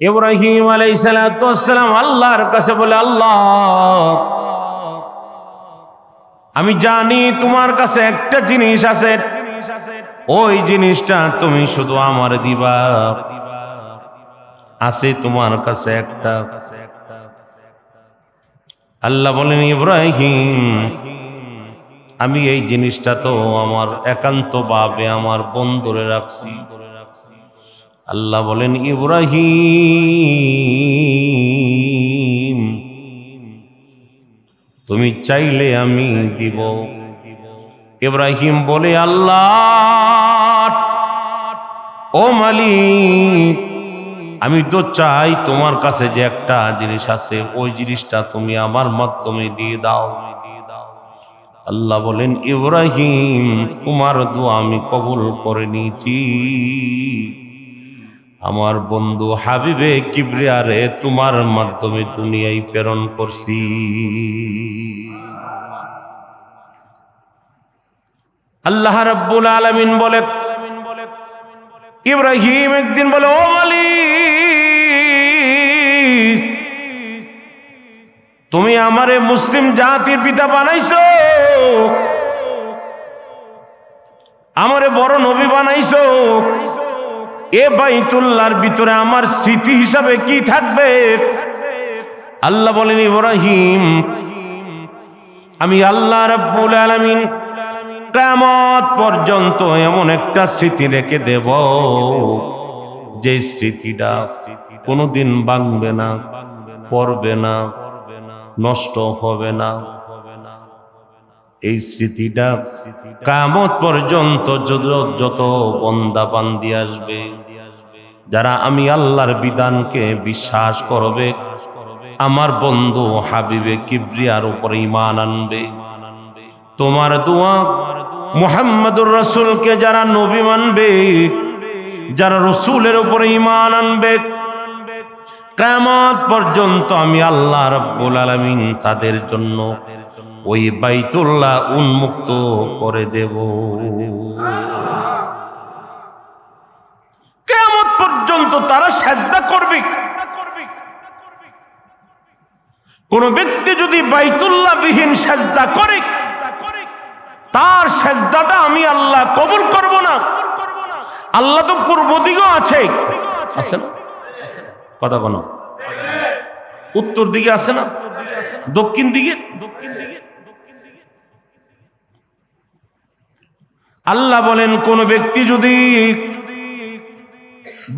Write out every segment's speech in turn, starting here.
ইব্রাহিম আলাইসালাম আল্লাহর কাছে বলে, আল্লাহ, আমি জানি তোমার কাছে একটা জিনিস আছে। ওই জিনিসটা তুমি শুধু আমার দিবা। আছে তোমার কাছে একটা। আল্লাহ বলেন, ইব্রাহিম, আমি এই জিনিসটা তো আমার একান্ত ভাবে আমার বন্ধুরে রাখছি। আল্লাহ বলেন, ইব্রাহিম, তুমি চাইলে আমি দিব। ইব্রাহিম বলে, আল্লাহ, ও মালিক, আমি তো চাই তোমার কাছে যে একটা জিনিস আছে, ওই জিনিসটা তুমি আমার মাধ্যমে দিয়ে দাও। আল্লাহ বলেন, ইব্রাহিম, তোমার দোয়া আমি কবুল করে নিয়েছি। আমার বন্ধু হাবিবে কিবরিয়ারে তোমার মাধ্যমে দুনিয়ায় প্রেরণ করছি। আল্লাহ রাব্বুল আলামিন বলে, ইব্রাহিম একদিন বলে, ও মালিক, তুমি আমারে মুসলিম জাতির পিতা বানাইছো, আমারে বড় নবী বানাইছো এ বাইতুল্লাহর ভিতরে আমার স্মৃতি হিসাবে কি থাকবে? আল্লাহ বলেন, ইব্রাহিম, আমি আল্লাহ রাব্বুল আলামিন কিয়ামত পর্যন্ত এমন একটা স্মৃতি রেখে দেব, যে স্মৃতিটা কোনোদিন ভাঙবে না, পড়বে না, নষ্ট হবে না। এই স্মৃতিটা কামত পর্যন্ত যত- বন্দা বান্দি আসবে, যারা আমি আল্লাহর বিধানকে বিশ্বাস করবে, আমার বন্ধু হাবিবে কিবরিয়ার উপর ইমান আনবে। তোমার দোয়া মুহাম্মদুর রসুলকে যারা নবী মানবে, যারা রসুলের উপরে ইমান আনবে, কামত পর্যন্ত আমি আল্লাহ রব্বুল আলামিন তাদের জন্য ওই বাইতুল্লাহ উন্মুক্ত করে দেব। কেমত পর্যন্ত তারা সাজদা করবে। কোন ব্যক্তি যদি বাইতুল্লাহ বিহীন সাজদা করে তার সাজদাটা আমি আল্লাহ কবুল করব না। আল্লাহ তো পূর্ব দিকেও আছে। আছে কথা কোনো উত্তর দিকে আছে না? দক্ষিণ দিকে দক্ষিণ দিকে? আল্লাহ বলেন, কোন ব্যক্তি যদি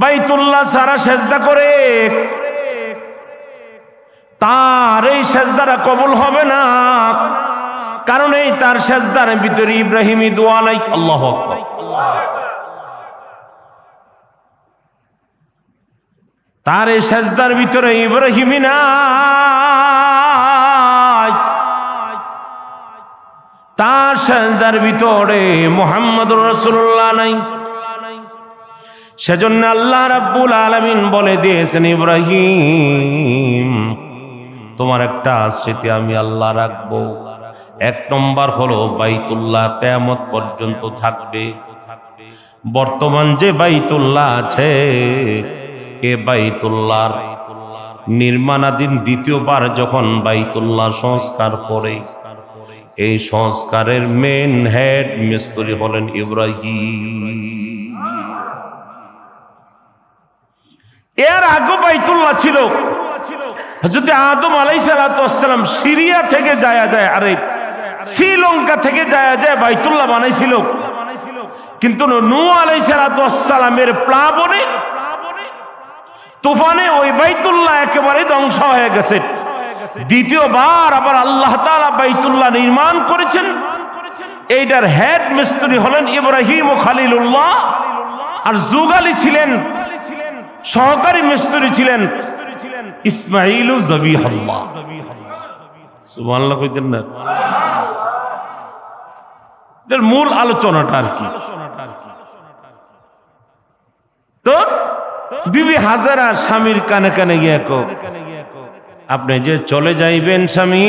বাইতুল্লাহ সারা সেজদা করে, তার এই সেজদাটা কবুল হবে না। কারণ এই তার সেজদার ভিতরে ইব্রাহিমী দোয়া নাই। আল্লাহ তার এই সেজদার ভিতরে ইব্রাহিমী নাই। তার সেজদার ভিতরে মোহাম্মদ রসুল্লাহ নাই। সেজন্য আল্লাহ রাব্বুল আলামিন বলে দিয়েছেন, ইব্রাহিম, তোমার একটা স্মৃতি আমি আল্লাহ রাখব। এক নম্বর হলো বাইতুল্লাহ কেয়ামত পর্যন্ত থাকবে। বর্তমান যে বাইতুল্লাহ আছে, এ বাইতুল্লাহর নির্মাণাধীন দ্বিতীয়বার যখন বাইতুল্লাহ সংস্কার করে এই সংস্কারের মেন হেড মিস্ত্রি হলেন ইব্রাহিম। এর আগে বাইতুল্লাহ ছিল। যদি আদম আলাইসালাম সিরিয়া থেকে যায়া যায়, আরে শ্রীলঙ্কা থেকে যায়া যায় বাইতুল্লাহ বানাইছিল। কিন্তু নু আলাইসালামের প্লাবনে, তুফানে ওই বাইতুল্লাহ একেবারে ধ্বংস হয়ে গেছে। দ্বিতীয়বার আবার আল্লাহ তাআলা বাইতুল্লাহ নির্মাণ করেছেন। এইটার হেড মিস্ত্রি হলেন ইব্রাহিম ও খালিলুল্লাহ। আর যুগালি ছিলেন, সহকারী মিস্ত্রি ছিলেন মূল আলোচনাটা আর কি? তো, বিবি হাজারা স্বামীর কানে কানে গিয়ে আপনি যে চলে যাইবেন স্বামী।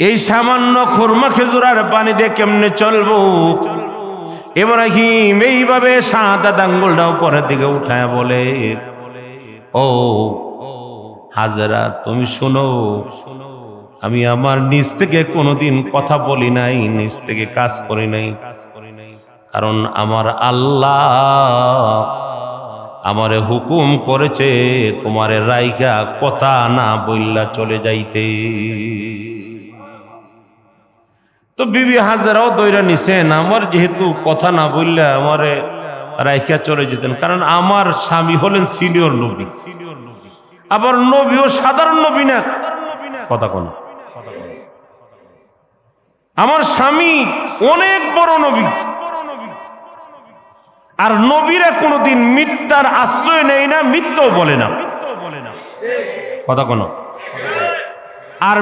এই সামান্য খুরমা খেজুরার পানি দিয়ে কেমনে চলবো? ইব্রাহিম এইভাবে সাদা আঙ্গুলটা উপরের দিকে উঠায় বলে, ও, হাজরা, তুমি শোনো, আমি আমার নিজ থেকে কোনোদিন কথা বলি নাই, নিজ থেকে কাজ করি নাই কাজ করি নাই। কারণ আমার আল্লাহ আমারে হুকুম করেছে তোমারে রাইগা কথা না বললা চলে যাইতে। তো বিবি হাজারাও দৈরা নিছেন আমার যেহেতু কথা না বললে আমারে রাইখা চলে যেতেন, কারণ আমার স্বামী হলেন সিনিয়র নবী। আবার নবীও সাধারণ নবী না। কথা কোন। আমার স্বামী অনেক বড় নবী। আর নবীরা কোনোদিন মিথ্যার আশ্রয় নেয় না, মিথ্যাও বলে না। কথা কোন? আর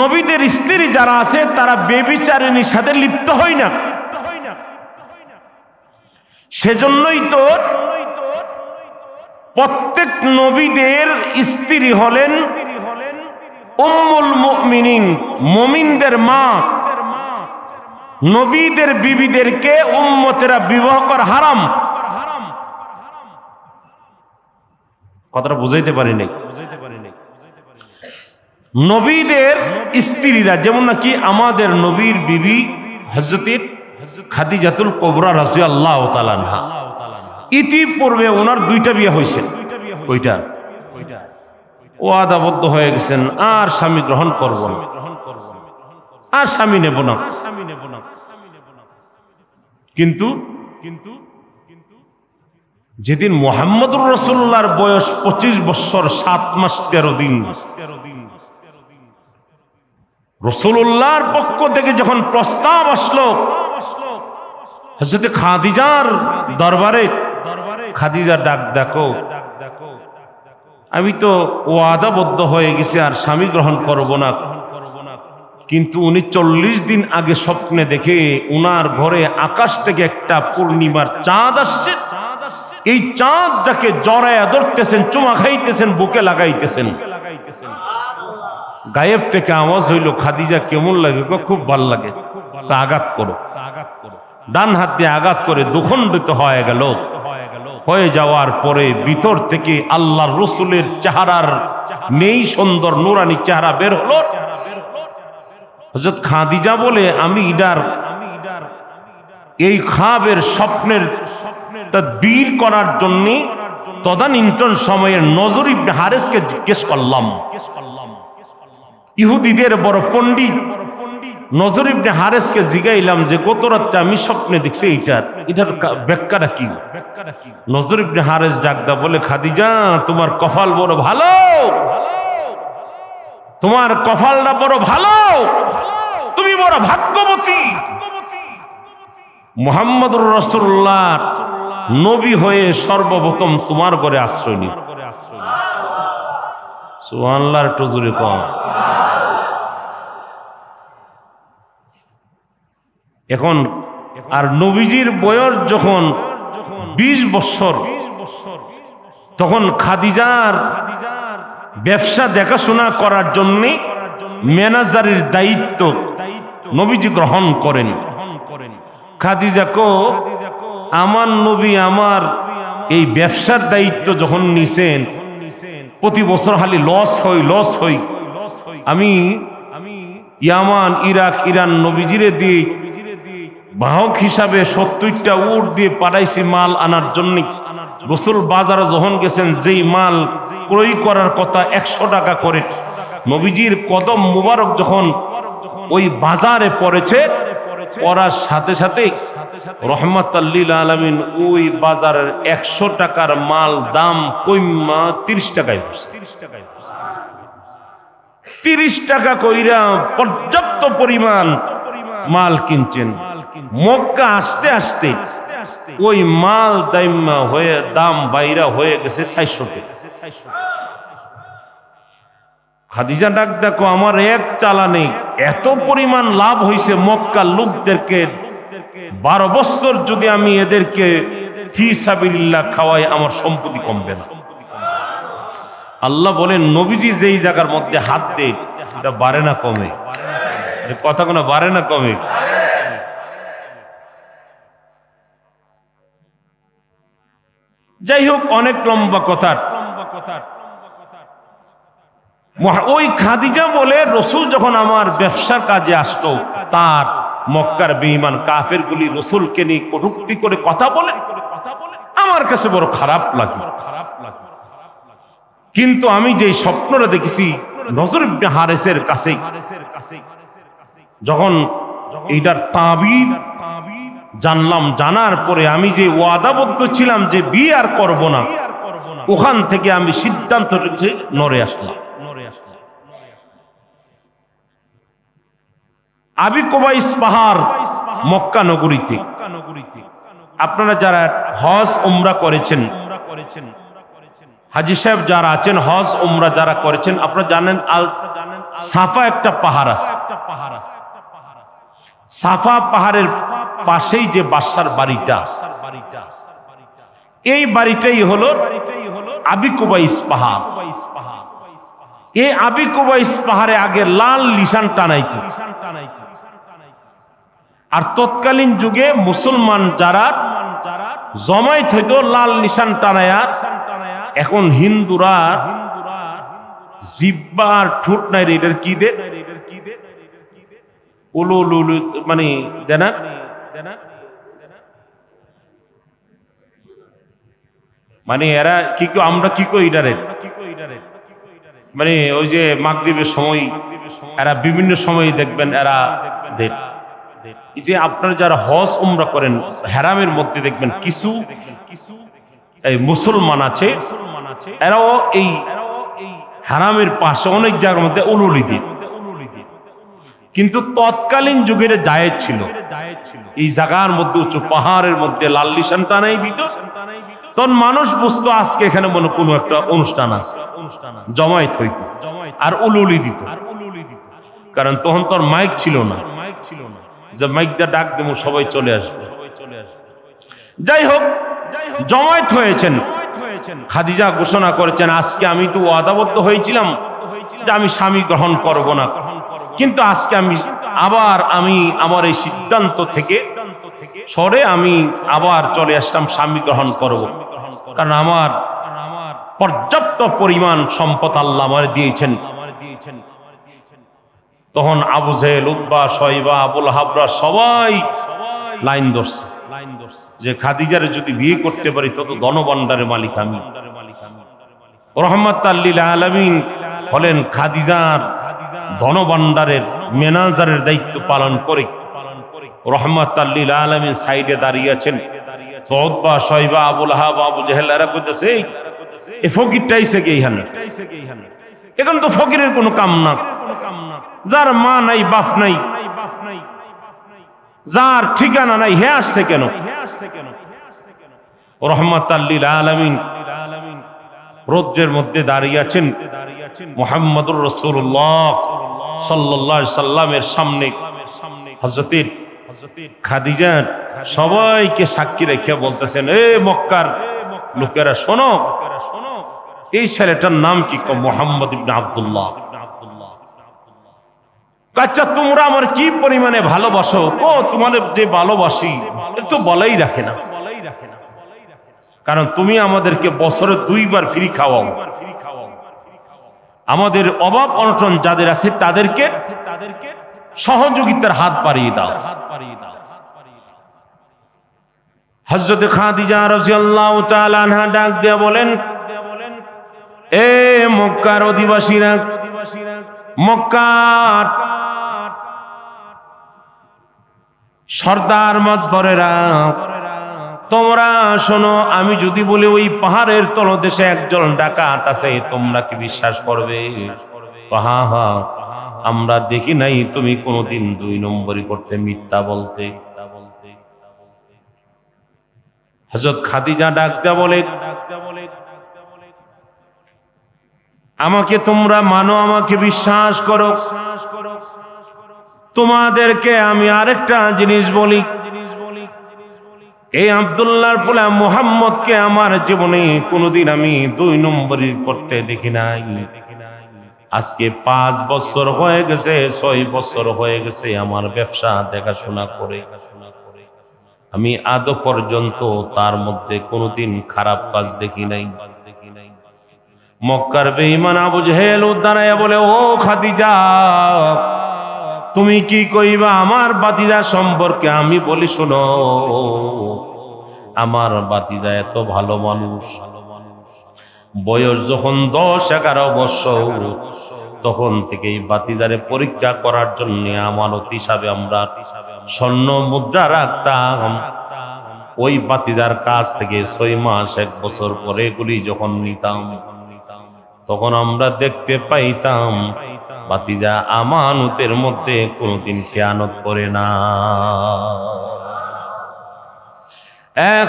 নবীদের স্ত্রী যারা আছে, তারা বেবিচারিণীর সাথে লিপ্ত হয় না। সেজন্যই তো প্রত্যেক নবীদের স্ত্রী হলেন উম্মুল মুমিনিন, মুমিনদের মা। নবীদের বিবিদেরকে উম্মতেরা বিবাহ করা হারাম। কথাটা বুঝাইতে পারি নাই। নবীদের স্ত্রীরা, যেমন নাকি আমাদের নবীর বিবি হজরতের খাদিজাতুল কোবরা রাজি আল্লাহ তালানহা ইতিপূর্বে ওনার দুইটা বিয়ে হয়েছে। ওইটা। ও আদাবদ্ধ হয়ে গেছেন, আর স্বামী গ্রহণ করব না। আর স্বামী নেব না। কিন্তু কিন্তু যেদিন মোহাম্মদুর রসুল্লাহর বয়স পঁচিশ বছর, সাত মাস তেরো দিন রসুল্লাহর পক্ষ থেকে যখন প্রস্তাব আসলো হজরত খাদিজার দরবারে, খাদিজা ডাক, দেখো, আমি তো ওয়াদাবদ্ধ হয়ে গেছি আর স্বামী গ্রহণ করব না। কিন্তু উনি চল্লিশ দিন আগে স্বপ্নে দেখে উনার ঘরে আকাশ থেকে একটা পূর্ণিমার চাঁদ আসছে। এই চাঁদটাকে জড়ায়া ধরতেছেন, চুমা খাইতেছেন, বুকে লাগাইতেছেন। গায়েব থেকে আওয়াজ হইল, খাদিজা, কেমন লাগে খুব ভালো লাগে। আঘাত করো আঘাত করো। ডান হাত দিয়ে আঘাত করে দুখণ্ডিত হয়ে গেল। হয়ে যাওয়ার পরে ভিতর থেকে আল্লাহর রসুলের চেহারার নেই সুন্দর নুরানি চেহারা বের হলো। হজরত খাদিজা বলে, আমি ইডার, এই খাবের স্বপ্নের তা বীর করার জন্য তদানীন্তন সময়ের নজর ইবনে হারেসকে জিজ্ঞেস করলাম। ইহুদিদের বড় পণ্ডিত নজর ইবনে হারেসকে জিগাইলাম যে, গত রাত্রে আমি স্বপ্নে দেখছি এইটার, এটার কা- ব্যাখ্যাটা কি? নজর ইবনে হারেস ডাকদা বলে, খাদিজা, তোমার কপাল বড় ভালো ভালো। তোমার কপালটা বড় ভালো। তুমি বড় ভাগ্যবতী। মোহাম্মদুর রসুল্লাহ নবী হয়ে সর্বপ্রথম তোমার ঘরে আশ্রয় নিল। সুবহানাল্লাহর টুজুরি কম এখন আর নবীজির বয়স যখন বিশ বছর, তখন খাদিজার ব্যবসা দেখাশোনা করার জন্যে ম্যানেজারের দায়িত্ব নবীজি গ্রহণ করেন। খাদিজা কো, আমার নবী আমার এই ব্যবসার দায়িত্ব যখন নিছেন, প্রতি বছর খালি লস হই লস হই। আমি ইয়ামান, ইরাক, ইরান নবীজিরে দিয়ে বাহক হিসাবে সত্তরটা উট দিয়ে পাঠাইছি মাল আনার জন্য। রসুল বাজারে যখন গেছেন, যেই মাল ক্রয় করার কথা একশো টাকা করে, নবীজির কদম মুবারক যখন ওই বাজারে পড়েছে, পড়ার সাথে সাথে আলমিন ওই বাজারের একশো টাকার মাল দাম কইমা তিরিশ টাকায় তিরিশ টাকা কইরা পর্যাপ্ত পরিমাণ মাল কিনছেন। মক্কা আসতে আসতে ওই মাল দাইমা হয়ে দাম বাইরা হয়ে গেছে চারশো খাদিজা ডাক, দেখো, আমার এক এত পরিমাণ লাভ হয়েছে মক্কার লোকদেরকে। বারো বছর যদি আমি এদেরকে খাওয়াই, আমার সম্পত্তি কমবে না। আল্লাহ বলেন, নবীজি যেই জায়গার মধ্যে হাত দেয়, এটা বাড়ে না কমে? কথা কোনো বাড়ে না কমে? যাই হোক অনেক লম্বা কথার ওই খাদিজা বলে, রসুল যখন আমার ব্যবসার কাজে আসতো, তার মক্কার বেঈমান কাফের গুলি রসুলকে নিয়ে কটুক্তি করে কথা বলে। আমার কাছে বড় খারাপ লাগে। খারাপ লাগে কিন্তু আমি যে স্বপ্নটা দেখেছি, নজর হারেসের কাছে, যখন এইটার তাবির জানলাম, জানার পরে আমি যে ওয়াদাবদ্ধ ছিলাম যে বিয়ে আর করব না, ওখান থেকে আমি সিদ্ধান্ত নড়ে আসলাম। আবি কোবাইস পাহাড় মক্কা নগরীতে। আপনারা যারা হজ, উমরা করেছেন, হাজি সাহেব যারা আছেন, হজ, উমরা যারা করেছেন, আপনারা জানেন, আল সাফা একটা পাহাড় আছে। সাফা পাহাড়ের পাশেই যে বাসার বাড়িটা, এই বাড়িটাই হলো আবিকুবাইস পাহাড়। এই আবিকুবাইস পাহাড়ে আগে লাল লিসান টানাইতো। আর তৎকালীন যুগে মুসলমান যারা জমাইত হইতো লাল নিশান টানায়া, এখন হিন্দুরা জিব্বা আর ঠোঁট নাই রে এটার কি দে? মানে দেনা? মানে এরা কি কো আমরা কি কই এটারে? মানে ওই যে মাগরিবের সময়, এরা বিভিন্ন সময় দেখবেন এরা যে আপনারা যারা হজ উমরা করেন, হেরামের মধ্যে দেখবেন কিছু মুসলমান আছে, এরাও এই হারামের পাশে অনেক জায়গার মধ্যে উলুলি দিন কিন্তু তৎকালীন যুগের জায়েজ ছিল। এই জায়গার মধ্যে, উঁচু পাহাড়ের মধ্যে লাল লিশান টানাই দিত তখন মানুষ বুঝতো আজকে এখানে মনে কোনো একটা অনুষ্ঠান আছে। জমায়েত হইত। আর উলুলি দিত। কারণ তখন তোর মাইক ছিল না মাইক ছিল না। যে মাইক দিয়ে ডাক দেবো, সবাই চলে আসবে। যাই হোক, জমায়েত হয়েছেন। খাদিজা ঘোষণা করেছেন, আজকে আমি তো ওয়াদাবদ্ধ হয়েছিলাম যে আমি স্বামী গ্রহণ করব না। কিন্তু আজকে আমি আবার আমি আমার এই সিদ্ধান্ত থেকে সরে আমি আবার চলে আসলাম স্বামী গ্রহণ করব। কারণ আমার পর্যাপ্ত পরিমাণ সম্পদ আল্লাহ আমার দিয়েছেন। তখন আবু জেহেল উব্বা শৈবা আবুল হাবরা সবাই লাইন ধরছে। যে খাদিজারে যদি বিয়ে করতে পারি, তত ধনবন্ডারের মালিক আমি। রহমত আল্লিল আলমিন হলেন খাদিজার ধনবন্ডারের ম্যানেজারের দায়িত্ব পালন করে। রহমত আল্লিল আলমিন সাইডে দাঁড়িয়ে আছেন। ফকিরের কোনো কাম না। যার মা নাই, বাপ নাই, যার ঠিকানা নাই, হে আসছে কেন? রহমত আল্লিল আলমিন রৌদ্রের মধ্যে দাঁড়িয়ে আছেন মোহাম্মদুর রসুল্লাহ সাল্লাহ সাল্লামের সামনে হজরতের খাদিজার সবাইকে সাক্ষী রেখে বলতেছেন, এ মক্কার লোকেরা, শোনো, এই ছেলেটার নাম কি? মোহাম্মদ ইবনে আব্দুল্লাহ। আচ্ছা তোমরা আমার কি পরিমাণে ভালোবাসো? ও তোমাদের যে ভালোবাসি তো বলাই রাখে না। কারণ তুমি আমাদেরকে বছরে দুইবার ফ্রি খাওয়াও। আমাদের অভাব অনটন যাদের আছে তাদেরকে তাদেরকে সহযোগিতার হাত বাড়িয়ে দাও। হাত দাও এ মক্কার অধিবাসীরা, মক্কার সর্দার মজবরেরা তোমরা শোনো, আমি যদি বলি ওই পাহাড়ের তলদেশে একজন ডাকাত আছে, তোমরা কি বিশ্বাস করবে? হা হা আমরা দেখি নাই তুমি কোনোদিন দুই নম্বরই করতে মিথ্যা বলতে। হজরত খাদিজা ডাক বলে, আমাকে তোমরা মানো, আমাকে বিশ্বাস করো। তোমাদেরকে আমি আরেকটা জিনিস বলি এই আবদুল্লাহর পোলা মোহাম্মদকে আমার জীবনে কোনোদিন আমি দুই নম্বরই করতে দেখি নাই। আজকে পাঁচ বছর হয়ে গেছে, ছয় বছর হয়ে গেছে আমার ব্যবসা দেখাশোনা করে। আমি আদৌ পর্যন্ত তার মধ্যে কোনোদিন খারাপ কাজ দেখি নাই। মক্কার বেঈমান আবু জেহেল উদ্দানায় বলে, ও খাদিজা তুমি কি কইবা, আমার বাতিজা সম্পর্কে আমি বলি শোনো। আমার বাতিজা এত ভালো মানুষ। বয়স যখন দশ এগারো বছর, তখন থেকে এই বাতিজারে পরীক্ষা করার জন্য আমানত হিসাবে আমরা স্বর্ণ মুদ্রা রাখতাম ওই বাতিদার কাছ থেকে ছয় মাস, এক বছর পরে এগুলি যখন নিতাম, তখন আমরা দেখতে পাইতাম বাতিজা আমানতের মধ্যে কোনোদিন খেয়ানত করে না।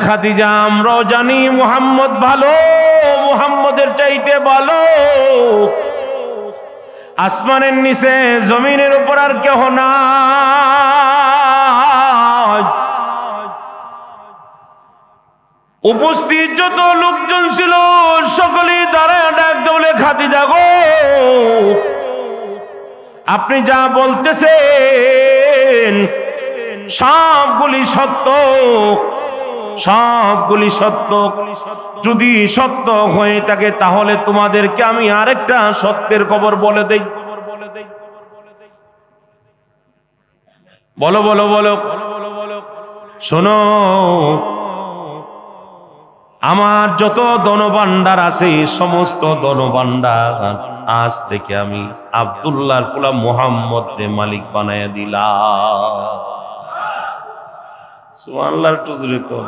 খাদিজা, আমরাও জানি মুহাম্মদ ভালো, মুহাম্মদের চাইতে ভালো। আসমানের নিচে, জমিনের উপর আর কেহ না। উপস্থিত যত লোকজন ছিল, সকলেই দাঁড়ায় ডাকতে বলে খাদিজা গো। আপনি যা বলতেছেন, সবগুলি সত্য। সবগুলি সত্য। যদি সত্য হয়ে থাকে, তাহলে তোমাদেরকে আমি আরেকটা সত্যের খবর বলে দেই। বলো বলো বলো। শোনো আমার যত দনবান্ডার আছে, সমস্ত দনবান্ডার আজ থেকে আমি আবদুল্লাহর পুলা মোহাম্মদ রে মালিক বানাইয়া দিলাম সুবহানাল্লাহ, একটু কর।